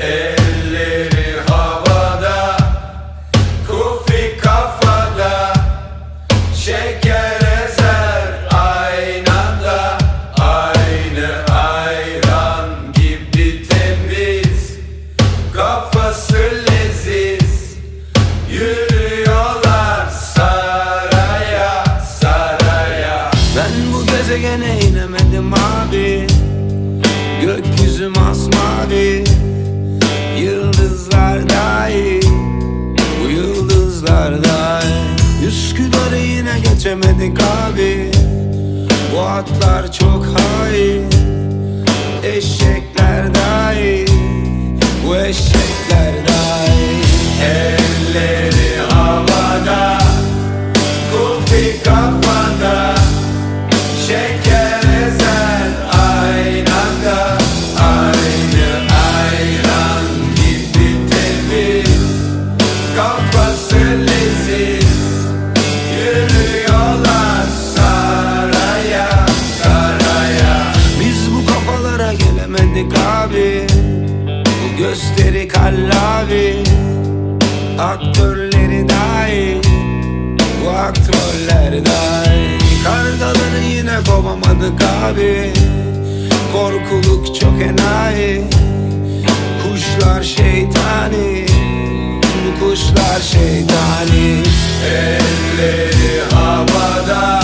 Hey. Geçemedik abi Bu atlar çok hain Eşekler dahi. Bu eşekler dahi. Elleri gelemedik abi Bu gösteri kallavi. Aktörleri dahi Bu aktörler dahi Kargaları yine kovamadık abi Korkuluk çok enayi. Kuşlar şeytani Bu kuşlar şeytani. Elleri havada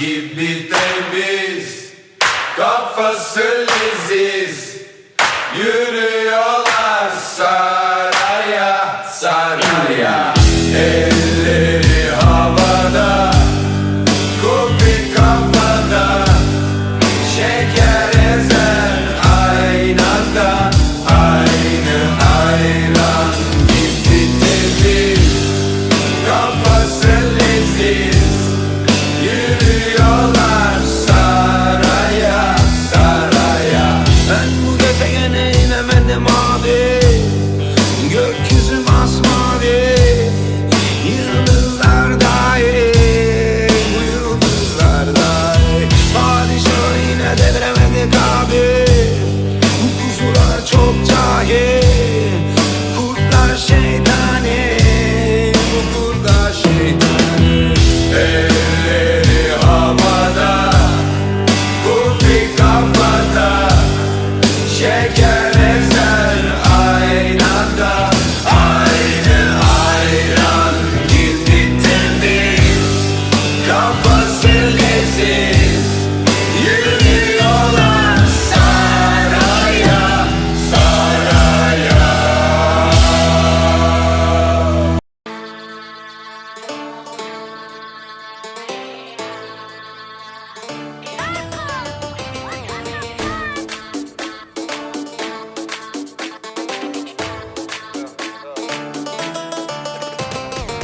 gibi temiz Kafası leziz Yürüyorlar saraya saraya. Elleri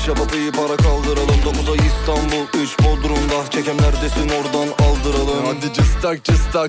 5 Şabatayı para kaldıralım. 9 ay İstanbul 3 Bodrum'da. Çekenlerdesin oradan aldıralım. Hadi cıstak cıstak.